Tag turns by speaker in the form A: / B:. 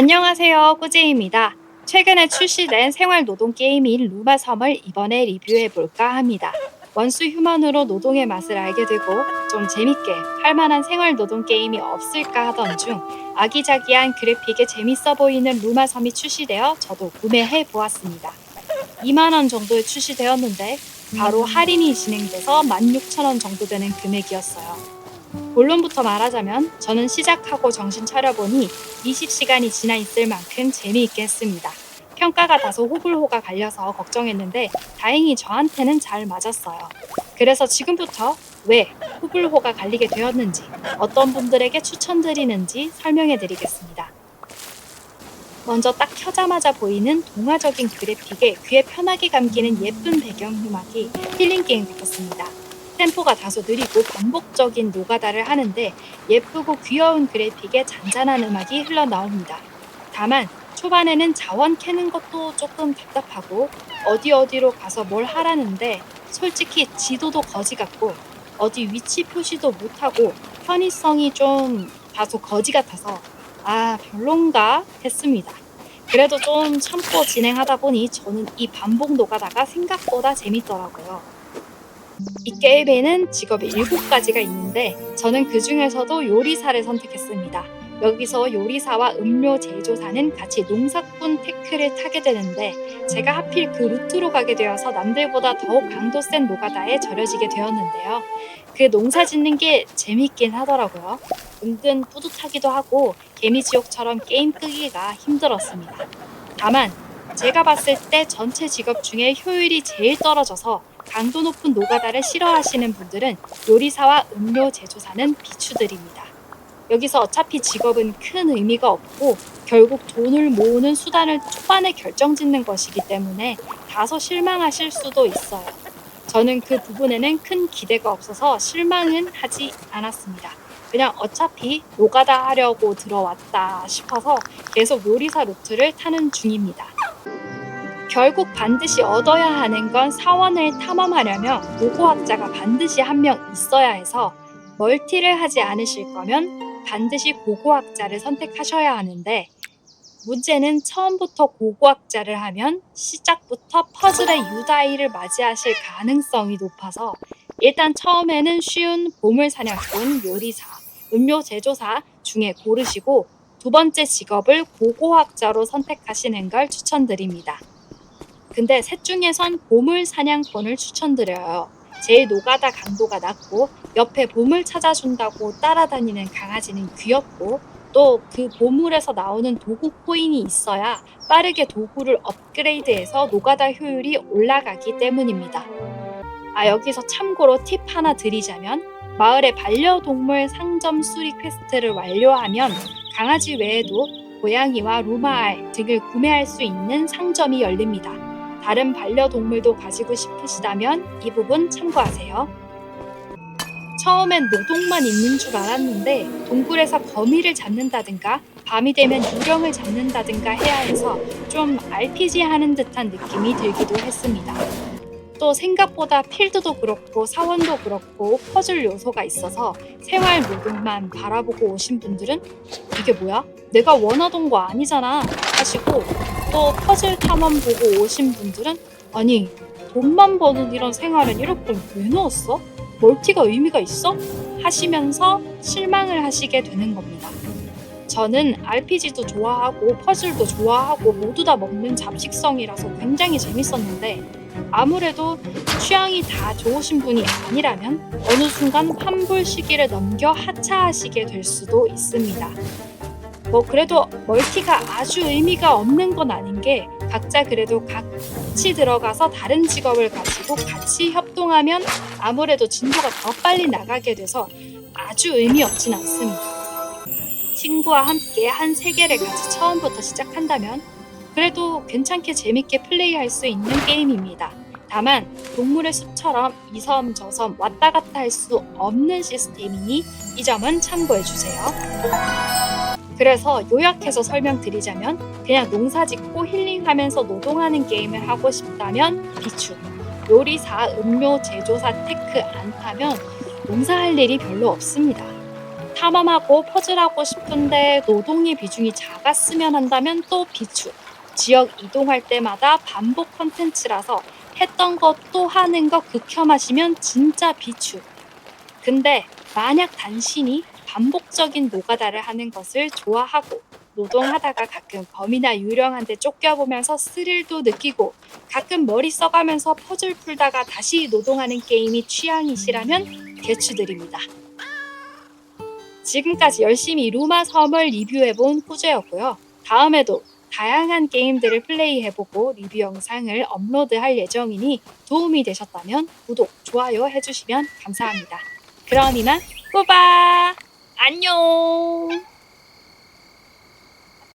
A: 안녕하세요. 꾸지입니다. 최근에 출시된 생활노동 게임인 루마섬을 이번에 리뷰해볼까 합니다. 원수 휴먼으로 노동의 맛을 알게 되고 좀 재밌게 할만한 생활노동 게임이 없을까 하던 중 아기자기한 그래픽에 재밌어 보이는 루마섬이 출시되어 저도 구매해 보았습니다. 2만원 정도에 출시되었는데 바로 할인이 진행돼서 16,000원 정도 되는 금액이었어요. 본론부터 말하자면 저는 시작하고 정신 차려보니 20시간이 지나 있을 만큼 재미있게 했습니다. 평가가 다소 호불호가 갈려서 걱정했는데 다행히 저한테는 잘 맞았어요. 그래서 지금부터 왜 호불호가 갈리게 되었는지 어떤 분들에게 추천드리는지 설명해 드리겠습니다. 먼저 딱 켜자마자 보이는 동화적인 그래픽에 귀에 편하게 감기는 예쁜 배경음악이 힐링 게임 같았습니다. 템포가 다소 느리고 반복적인 노가다를 하는데 예쁘고 귀여운 그래픽에 잔잔한 음악이 흘러나옵니다. 다만 초반에는 자원 캐는 것도 조금 답답하고 어디 어디로 가서 뭘 하라는데 솔직히 지도도 거지 같고 어디 위치 표시도 못하고 편의성이 좀 다소 거지 같아서 아 별론가 했습니다. 그래도 좀 참고 진행하다 보니 저는 이 반복 노가다가 생각보다 재밌더라고요. 이 게임에는 직업이 7가지가 있는데 저는 그 중에서도 요리사를 선택했습니다. 여기서 요리사와 음료 제조사는 같이 농사꾼 테크를 타게 되는데 제가 하필 그 루트로 가게 되어서 남들보다 더욱 강도 센 노가다에 절여지게 되었는데요. 그 농사 짓는 게 재밌긴 하더라고요. 은근 뿌듯하기도 하고 개미지옥처럼 게임 끄기가 힘들었습니다. 다만 제가 봤을 때 전체 직업 중에 효율이 제일 떨어져서 강도 높은 노가다를 싫어하시는 분들은 요리사와 음료 제조사는 비추드립니다. 여기서 어차피 직업은 큰 의미가 없고 결국 돈을 모으는 수단을 초반에 결정짓는 것이기 때문에 다소 실망하실 수도 있어요. 저는 그 부분에는 큰 기대가 없어서 실망은 하지 않았습니다. 그냥 어차피 노가다 하려고 들어왔다 싶어서 계속 요리사 루트를 타는 중입니다. 결국 반드시 얻어야 하는 건 사원을 탐험하려면 고고학자가 반드시 한 명 있어야 해서 멀티를 하지 않으실 거면 반드시 고고학자를 선택하셔야 하는데 문제는 처음부터 고고학자를 하면 시작부터 퍼즐의 유다이를 맞이하실 가능성이 높아서 일단 처음에는 쉬운 보물사냥꾼, 요리사, 음료 제조사 중에 고르시고 두 번째 직업을 고고학자로 선택하시는 걸 추천드립니다. 근데 셋 중에선 보물 사냥꾼을 추천드려요. 제일 노가다 강도가 낮고 옆에 보물 찾아준다고 따라다니는 강아지는 귀엽고 또 그 보물에서 나오는 도구 코인이 있어야 빠르게 도구를 업그레이드해서 노가다 효율이 올라가기 때문입니다. 아 여기서 참고로 팁 하나 드리자면 마을의 반려동물 상점 수리 퀘스트를 완료하면 강아지 외에도 고양이와 루마알 등을 구매할 수 있는 상점이 열립니다. 다른 반려동물도 가지고 싶으시다면 이 부분 참고하세요. 처음엔 노동만 있는 줄 알았는데 동굴에서 거미를 잡는다든가 밤이 되면 유령을 잡는다든가 해야 해서 좀 RPG 하는 듯한 느낌이 들기도 했습니다. 또 생각보다 필드도 그렇고 사원도 그렇고 퍼즐 요소가 있어서 생활 노동만 바라보고 오신 분들은 이게 뭐야? 내가 원하던 거 아니잖아 하시고 또 퍼즐 탐험 보고 오신 분들은 아니 돈만 버는 이런 생활은 이렇게 왜 넣었어? 멀티가 의미가 있어? 하시면서 실망을 하시게 되는 겁니다. 저는 RPG도 좋아하고 퍼즐도 좋아하고 모두 다 먹는 잡식성이라서 굉장히 재밌었는데 아무래도 취향이 다 좋으신 분이 아니라면 어느 순간 환불 시기를 넘겨 하차하시게 될 수도 있습니다. 뭐 그래도 멀티가 아주 의미가 없는 건 아닌 게 각자 그래도 같이 들어가서 다른 직업을 가지고 같이 협동하면 아무래도 진도가 더 빨리 나가게 돼서 아주 의미 없진 않습니다. 친구와 함께 한 세계를 같이 처음부터 시작한다면 그래도 괜찮게 재밌게 플레이할 수 있는 게임입니다. 다만 동물의 숲처럼 이 섬 저 섬 왔다 갔다 할 수 없는 시스템이니 이 점은 참고해 주세요. 그래서 요약해서 설명드리자면 그냥 농사 짓고 힐링하면서 노동하는 게임을 하고 싶다면 비추 요리사, 음료 제조사 테크 안 타면 농사할 일이 별로 없습니다. 탐험하고 퍼즐하고 싶은데 노동의 비중이 작았으면 한다면 또 비추. 지역 이동할 때마다 반복 컨텐츠라서 했던 것또 하는 거 극혐하시면 진짜 비추. 근데 만약 당신이 반복적인 노가다를 하는 것을 좋아하고 노동하다가 가끔 범이나 유령한테 쫓겨보면서 스릴도 느끼고 가끔 머리 써가면서 퍼즐 풀다가 다시 노동하는 게임이 취향이시라면 개추드립니다. 지금까지 열심히 루마 섬을 리뷰해본 후제였고요. 다음에도 다양한 게임들을 플레이해보고 리뷰 영상을 업로드할 예정이니 도움이 되셨다면 구독, 좋아요 해주시면 감사합니다. 그럼 이만 꼬바! 안녕!